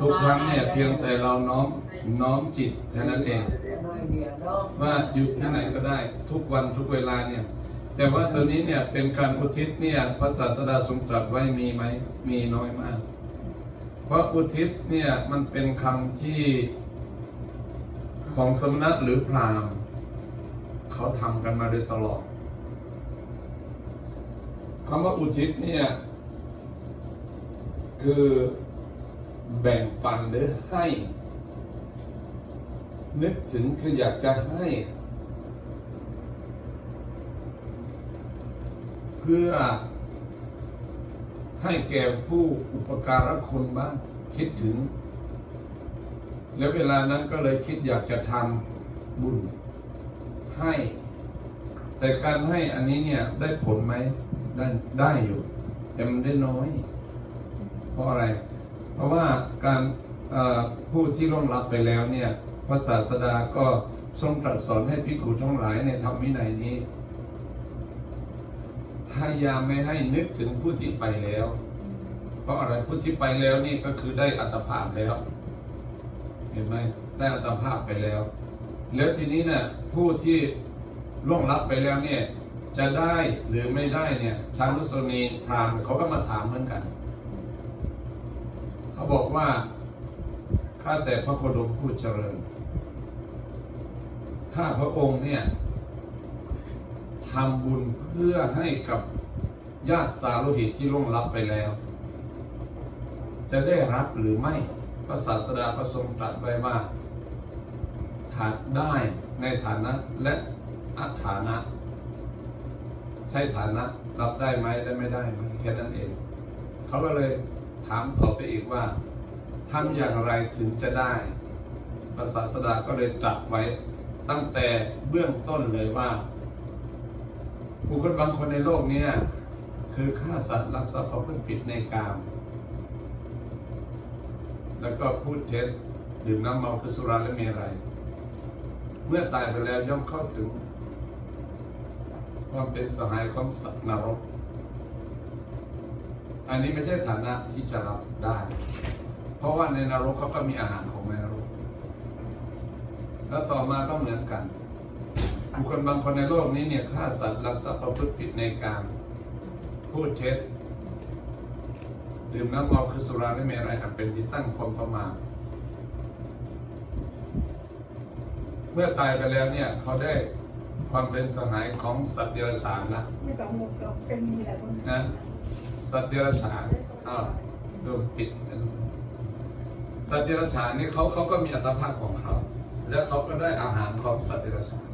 ทุกครั้งเนี่ยเพียงแต่เราน้อมน้อมจิตแค่นั้นเอง ว่าอยู่ที่ไหนก็ได้ทุกวันทุกเวลาเนี่ยแต่ว่าตัวนี้เนี่ยเป็นการอุทิศเนี่ยพระศาสดาทรงตรัสไว้มีไหมมีน้อยมาก เพราะอุทิศเนี่ยมันเป็นคำที่ของสมณะหรือพราหมณ์เขาทำกันมาโดยตลอดคำว่าอุทิศเนี่ยคือ แบ่งปันหรือให้ นึกถึงคืออยากจะให้ เพื่อ ให้แก่ผู้อุปการะคนบ้างคิดถึง แล้วเวลานั้นก็เลยคิดอยากจะทำบุญให้ แต่การให้อันนี้เนี่ยได้ผลไหมได้ได้อยู่ แต่มันได้น้อย เพราะอะไร ราะว่าการผู้ที่ร่วงรับไปแล้วเนี่ยพระศาสดาก็ทรงตรัสสอนให้พิกุทั้งหลายในธรรมวินัยนี้พยายามไม่ให้นึกถึงผู้ที่ไปแล้ว เพราะอะไรผู้ที่ไปแล้วนี่ก็คือได้อัตภาพแล้ว เห็นไหมได้อัตภาพไปแล้ว แล้วทีนี้เนี่ยผู้ที่ล่วงลับไปแล้วเนี่ยจะได้หรือไม่ได้เนี่ยชานุสนีพรามเขาก็มาถามเหมือนกัน เขาบอกว่าข้าแต่พระโคดมผู้เจริญ ถ้าพระองค์เนี่ยทำบุญเพื่อให้กับญาติสาโลหิตที่ล่วงลับไปแล้ว จะได้รับหรือไม่พระศาสดาประทรงตรัสไว้ว่าฐานได้ในฐานะและอัฐานะ ใช่ฐานะรับได้ไหมได้ไม่ได้ไหมแค่นั้นเอง เขาก็เลย ถามต่อไปอีกว่าทำอย่างไรถึงจะได้พระศาสดาก็เลยตรัสไว้ตั้งแต่เบื้องต้นเลยว่าบุคคลบางคนในโลกนี้คือฆ่าสัตว์ลักทรัพย์ประพฤติผิดในกาม แล้วก็พูดเท็จดื่มน้ำเมาคือสุราและเมรัยเมื่อตายไปแล้วย่อมเข้าถึง ความเป็นสหายของสัตว์นรก อันนี้ไม่ใช่ฐานะที่จะรับได้ เพราะว่าในนรกเขาก็มีอาหารของในนรก แล้วต่อมาก็เหมือนกัน บุคคลบางคนในโลกนี้เนี่ยฆ่าสัตว์ลักทรัพย์ประพฤติผิดในการพูดเท็จดื่มน้ำเมาคือสุราและเมรัยอันเป็นที่ตั้งความประมาทเมื่อตายไปแล้วเนี่ยเขาได้ความเป็นสหายของสัตว์เดรัจฉานนะไม่ต้องหมดหรอกเป็นมีแต่คนนะ สัตว์เดรัจฉานอ้าวโดนปิดอันสัตว์เดรัจฉานนี่เขาเขาก็มีอัตภาพของเขา แล้วเขาก็ได้อาหารของสัตว์เดรัจฉาน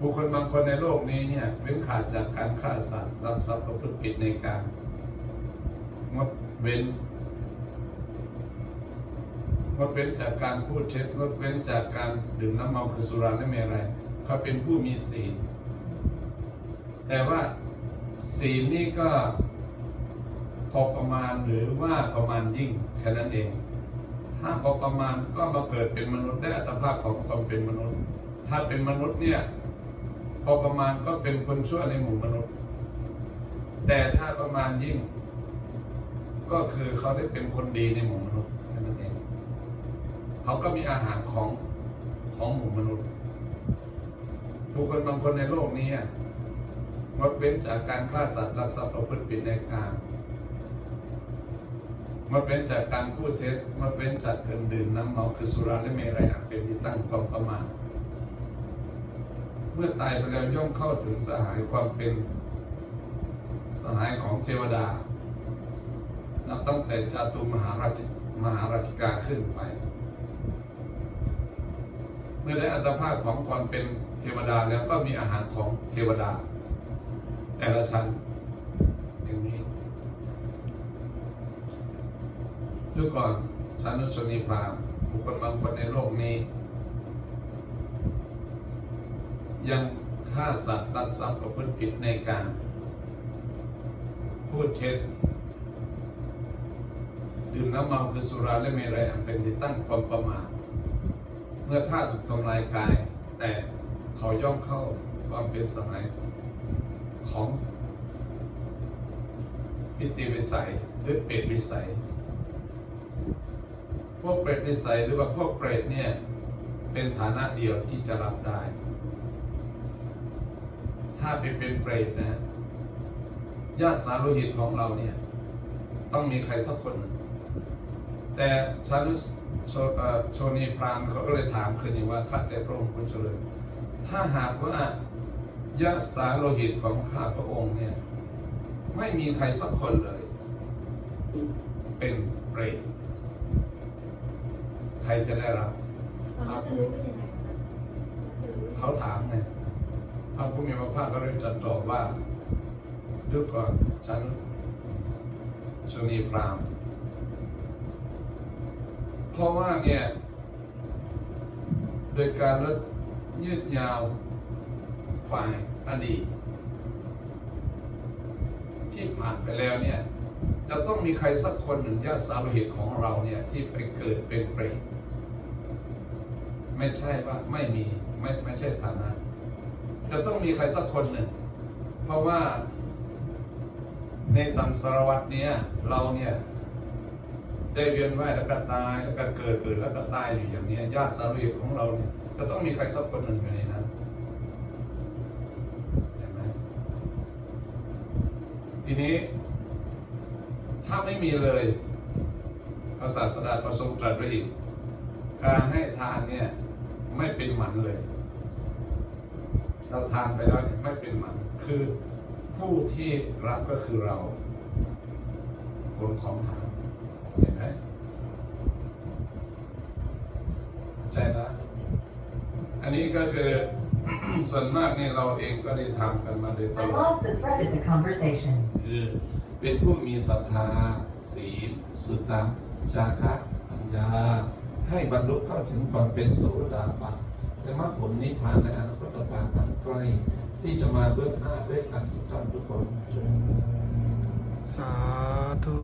บุคคลบางคนในโลกนี้เนี่ยเว้นขาดจากการฆ่าสัตว์รักทรัพย์ประพฤติผิดในการงดเว้นงดเว้นจากการพูดเท็จงดเว้นจากการดื่มน้ำเมาคือสุราและเมรัยเขาเป็นผู้มีศีลแต่ว่า ศีลนี่ก็พอประมาณหรือว่าประมาณยิ่งแค่นั้นเอง ถ้าพอประมาณก็มาเกิดเป็นมนุษย์ได้อัตภาพของความเป็นมนุษย์ ถ้าเป็นมนุษย์เนี่ยพอประมาณก็เป็นคนชั่วในหมู่มนุษย์ แต่ถ้าประมาณยิ่ง ก็คือเขาได้เป็นคนดีในหมู่มนุษย์แค่นั้นเองเขาก็มีอาหารของของหมู่มนุษย์ บุคคลบางคนในโลกนี้อะ งดเว้นจากการฆ่าสัตว์รักทรัพย์ประพฤติผิดในการงดเว้นจากการพูดเท็จงดเว้นจากการดื่มน้ำเมาคือสุราและเมรัยอันเป็นที่ตั้งความประมาทเมื่อตายไปแล้วย่อมเข้าถึงสหายความเป็นสหายของเทวดา นับตั้งแต่จาตุมหาราชมหาราชิกาขึ้นไป เมื่อได้อัตภาพของความเป็นเทวดาแล้วก็มีอาหารของเทวดา แต่ละชั้นอย่างนี้ดูก่อนชั้นนุชนีพรามบุคคลบางคนในโลกนี้ ยังฆ่าสัตว์รักทรัพย์ประพฤติผิดในการ พูดเท็จดื่มน้ำเมาคือสุราและเมรัยอันเป็นที่ตั้งความประมาทเมื่อท่าถูกทำลายกาย แต่เขาย่อมเข้าความเป็นสมัย ของพิติวิสัยหรือเปรตวิสัย พวกเปรตนิสัยหรือว่าพวกเปรตเนี่ยเป็นฐานะเดียวที่จะรับได้ ถ้าไปเป็นเปรตนะญาติสารโลหิตของเราเนี่ยต้องมีใครสักคนแต่ชาลุโชเอ่อโชนีพรามเขาก็เลยถามคืนนี้ว่าข้าแต่พระองค์ผู้เจริญ ถ้าหากว่า ญาติสารโลหิตของข้าพระองค์เนี่ย ไม่มีใครสักคนเลย เป็นเปรตใครจะได้รับเราจะรู้เป็นยังไงคะจะรู้เขาถามไงพระผู้มีพระภาคก็เลยตรัสตอบว่าดูก่อนฉันชนีพรามณ์เพราะว่าเนี่ย โดยการลดยืดยาว ฝ่ายอดีต ที่ผ่านไปแล้วเนี่ยจะต้องมีใครสักคนหนึ่งญาติสาวเหตุของเราเนี่ยที่ไปเกิดเป็นเปรตไม่ใช่ว่าไม่มีไม่ไม่ใช่ฐานะ จะต้องมีใครสักคนหนึ่ง เพราะว่าในสังสารวัตเนี้ยเราเนี่ย ได้เวียนว่ายแล้วก็ตายแล้วก็เกิดเกิดแล้วก็ตายอยู่อย่างนี้ญาติสาวเหตุของเราเนี่ยจะต้องมีใครสักคนหนึ่งอยู่ในนั้นเห็นไหม ทีนี้ ถ้าไม่มีเลยพระศาสดาประสงค์ตรัสไว้อีก การให้ทานเนี่ยไม่เป็นหมันเลย เราทานไปแล้วไม่เป็นหมันคือผู้ที่รับก็คือเราผลของทานเห็นไหมใจนะอันนี้ก็คือส่วนมากเนี่ยเราเองก็ได้ทำกันมาโดยตลอด คือ เป็นผู้มีศรัทธาศีล สุตตะจาระปัญญา ให้บรรลุเข้าถึงความเป็นโสดาบันแต่มรรคผลนิพพานในอนาคตการอันใกล้ที่จะมาเบื้องหน้าด้วยกันทุกท่านทุกคน สาธุ